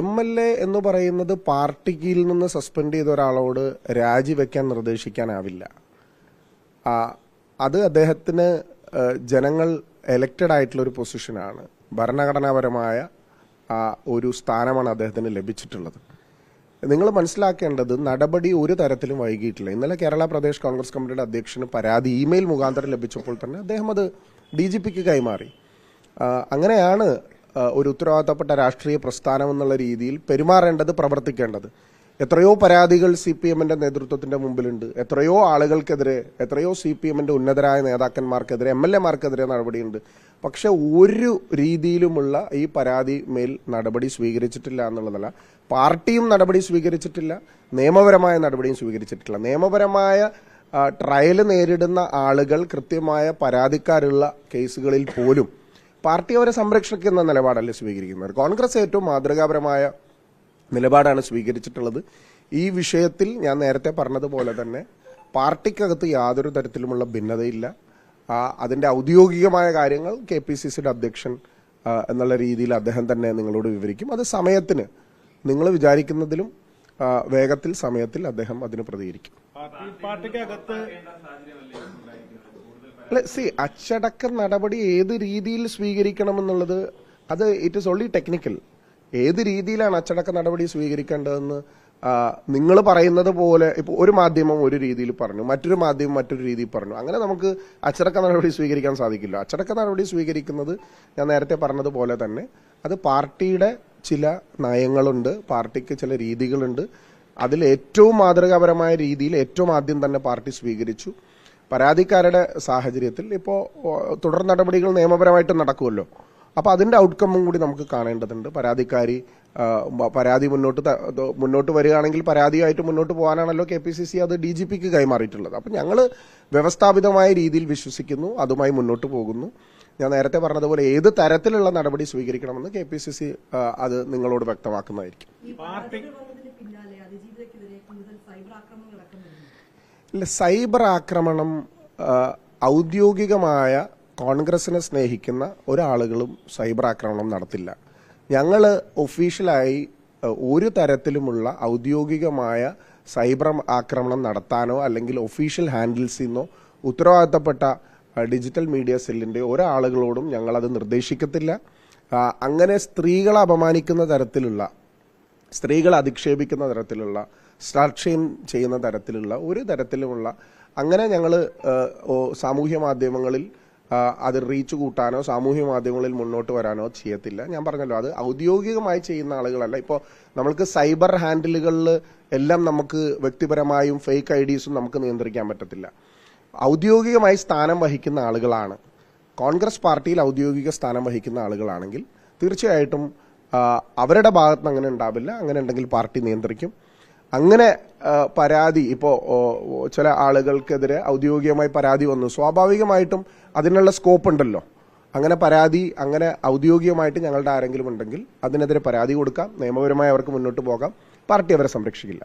M L A എന്ന് പറയുന്നത് പാർട്ടിയിൽ നിന്ന് സസ്പെൻഡ് ചെയ്ത ഒരാളോട് രാജിവെക്കാൻ നിർദ്ദേശിക്കാനാവില്ല. അത് അദ്ദേഹത്തിന് ജനങ്ങൾ എലക്റ്റഡ് ആയിട്ടുള്ള ഒരു പൊസിഷനാണ് ഭരണഘടനാപരമായ ഒരു സ്ഥാനമാണ് അദ്ദേഹത്തിന് ലഭിച്ചിട്ടുള്ളത്. നിങ്ങൾ മനസ്സിലാക്കേണ്ടത് നടപടി ഒരു തരത്തിലും വൈകിയിട്ടില്ല. ഇന്നലെ കേരള പ്രദേശ് കോൺഗ്രസ് കമ്മിറ്റിയുടെ അധ്യക്ഷന് പരാതി ഇമെയിൽ മുഖാന്തരം ലഭിച്ചപ്പോൾ തന്നെ അദ്ദേഹം അത് ഡി ജി പിക്ക് കൈമാറി. അങ്ങനെയാണ് ഒരു ഉത്തരവാദിത്തപ്പെട്ട രാഷ്ട്രീയ പ്രസ്ഥാനം എന്നുള്ള രീതിയിൽ പെരുമാറേണ്ടത് പ്രവർത്തിക്കേണ്ടത്. എത്രയോ പരാതികൾ സി പി എമ്മിന്റെ നേതൃത്വത്തിന്റെ മുമ്പിലുണ്ട്. എത്രയോ ആളുകൾക്കെതിരെ എത്രയോ സി പി എമ്മിന്റെ ഉന്നതരായ നേതാക്കന്മാർക്കെതിരെ എം എൽ എമാർക്കെതിരെ നടപടിയുണ്ട്. പക്ഷെ ഒരു രീതിയിലുമുള്ള ഈ പരാതി മേൽ നടപടി സ്വീകരിച്ചിട്ടില്ല എന്നുള്ളതല്ല. പാർട്ടിയും നടപടി സ്വീകരിച്ചിട്ടില്ല. നിയമപരമായ നടപടിയും സ്വീകരിച്ചിട്ടില്ല. നിയമപരമായ ട്രയൽ നേരിടുന്ന ആളുകൾ കൃത്യമായ പരാതിക്കാരുള്ള കേസുകളിൽ പോലും പാർട്ടി അവരെ സംരക്ഷിക്കുന്ന നിലപാടല്ലേ സ്വീകരിക്കുന്നത്? കോൺഗ്രസ് ഏറ്റവും മാതൃകാപരമായ നിലപാടാണ് സ്വീകരിച്ചിട്ടുള്ളത്. ഈ വിഷയത്തിൽ ഞാൻ നേരത്തെ പറഞ്ഞതുപോലെ തന്നെ പാർട്ടിക്കകത്ത് യാതൊരു തരത്തിലുമുള്ള ഭിന്നതയില്ല. അതിന്റെ ഔദ്യോഗികമായ കാര്യങ്ങൾ കെ പി സി സിയുടെ അധ്യക്ഷൻ എന്നുള്ള രീതിയിൽ അദ്ദേഹം തന്നെ നിങ്ങളോട് വിവരിക്കും. അത് സമയത്തിന് നിങ്ങൾ വിചാരിക്കുന്നതിലും വേഗത്തിൽ സമയത്തിൽ അദ്ദേഹം അതിന് പ്രതികരിക്കും. അല്ല സി അച്ചടക്ക നടപടി ഏത് രീതിയിൽ സ്വീകരിക്കണം എന്നുള്ളത് അത് ഇറ്റ് ഇസ് ഓൺലി ടെക്നിക്കൽ ഏത് രീതിയിലാണ് അച്ചടക്ക നടപടി സ്വീകരിക്കേണ്ടതെന്ന് നിങ്ങൾ പറയുന്നത് പോലെ ഇപ്പോൾ ഒരു മാധ്യമം ഒരു രീതിയിൽ പറഞ്ഞു മറ്റൊരു മാധ്യമം മറ്റൊരു രീതിയിൽ പറഞ്ഞു. അങ്ങനെ നമുക്ക് അച്ചടക്ക നടപടി സ്വീകരിക്കാൻ സാധിക്കില്ല. അച്ചടക്ക നടപടി സ്വീകരിക്കുന്നത് ഞാൻ നേരത്തെ പറഞ്ഞതുപോലെ തന്നെ അത് പാർട്ടിയുടെ ചില നയങ്ങളുണ്ട് പാർട്ടിക്ക് ചില രീതികളുണ്ട്. അതിൽ ഏറ്റവും മാതൃകാപരമായ രീതിയിൽ ഏറ്റവും ആദ്യം തന്നെ പാർട്ടി സ്വീകരിച്ചു. പരാതിക്കാരുടെ സാഹചര്യത്തിൽ ഇപ്പോൾ തുടർ നടപടികൾ നിയമപരമായിട്ട് നടക്കുമല്ലോ അപ്പോൾ അതിന്റെ ഔട്ട്കമ്മും കൂടി നമുക്ക് കാണേണ്ടതുണ്ട്. പരാതിക്കാരി പരാതി മുന്നോട്ട് മുന്നോട്ട് വരികയാണെങ്കിൽ പരാതിയായിട്ട് മുന്നോട്ട് പോകാനാണല്ലോ കെ പി സി സി അത് ഡി ജി പിക്ക് കൈമാറിയിട്ടുള്ളത്. അപ്പം ഞങ്ങൾ വ്യവസ്ഥാപിതമായ രീതിയിൽ വിശ്വസിക്കുന്നു അതുമായി മുന്നോട്ട് പോകുന്നു. ഞാൻ നേരത്തെ പറഞ്ഞതുപോലെ ഏത് തരത്തിലുള്ള നടപടി സ്വീകരിക്കണമെന്ന് കെ പി സി സി അത് നിങ്ങളോട് വ്യക്തമാക്കുന്നതായിരിക്കും. സൈബർ ആക്രമണം ഔദ്യോഗികമായ കോൺഗ്രസിനെ സ്നേഹിക്കുന്ന ഒരാളുകളും സൈബർ ആക്രമണം നടത്തില്ല. ഞങ്ങൾ ഒഫീഷ്യലായി ഒരു തരത്തിലുമുള്ള ഔദ്യോഗികമായ സൈബർ ആക്രമണം നടത്താനോ അല്ലെങ്കിൽ ഒഫീഷ്യൽ ഹാൻഡിൽസിൽ നിന്നോ ഉത്തരവാദിത്തപ്പെട്ട ഡിജിറ്റൽ മീഡിയ സെല്ലിന്റെ ഒരാളുകളോടും ഞങ്ങളത് നിർദ്ദേശിക്കത്തില്ല. അങ്ങനെ സ്ത്രീകളെ അപമാനിക്കുന്ന തരത്തിലുള്ള സ്ത്രീകളെ അധിക്ഷേപിക്കുന്ന തരത്തിലുള്ള സ്ലർഷയും ചെയ്യുന്ന തരത്തിലുള്ള ഒരു തരത്തിലുമുള്ള അങ്ങനെ ഞങ്ങൾ സാമൂഹ്യ മാധ്യമങ്ങളിൽ അത് റീച്ച് കൂട്ടാനോ സാമൂഹ്യ മാധ്യമങ്ങളിൽ മുന്നോട്ട് വരാനോ ചെയ്യത്തില്ല. ഞാൻ പറഞ്ഞല്ലോ അത് ഔദ്യോഗികമായി ചെയ്യുന്ന ആളുകളല്ല. ഇപ്പോൾ നമ്മൾക്ക് സൈബർ ഹാൻഡിലുകളിൽ എല്ലാം നമുക്ക് വ്യക്തിപരമായും ഫേക്ക് ഐ ഡീസും നമുക്ക് നിയന്ത്രിക്കാൻ പറ്റത്തില്ല. ഔദ്യോഗികമായി സ്ഥാനം വഹിക്കുന്ന ആളുകളാണ്. കോൺഗ്രസ് പാർട്ടിയിൽ ഔദ്യോഗിക സ്ഥാനം വഹിക്കുന്ന ആളുകളാണെങ്കിൽ തീർച്ചയായിട്ടും അവരുടെ ഭാഗത്തുനിന്ന് അങ്ങനെ ഉണ്ടാവില്ല. അങ്ങനെ ഉണ്ടെങ്കിൽ പാർട്ടി നിയന്ത്രിക്കും. അങ്ങനെ പരാതി ഇപ്പോൾ ചില ആളുകൾക്കെതിരെ ഔദ്യോഗികമായി പരാതി വന്നു. സ്വാഭാവികമായിട്ടും അതിനുള്ള സ്കോപ്പ് ഉണ്ടല്ലോ. അങ്ങനെ പരാതി അങ്ങനെ ഔദ്യോഗികമായിട്ട് ഞങ്ങളുടെ ആരെങ്കിലും ഉണ്ടെങ്കിൽ അതിനെതിരെ പരാതി കൊടുക്കാം. നിയമപരമായി അവർക്ക് മുന്നോട്ട് പോകാം. പാർട്ടി അവരെ സംരക്ഷിക്കില്ല.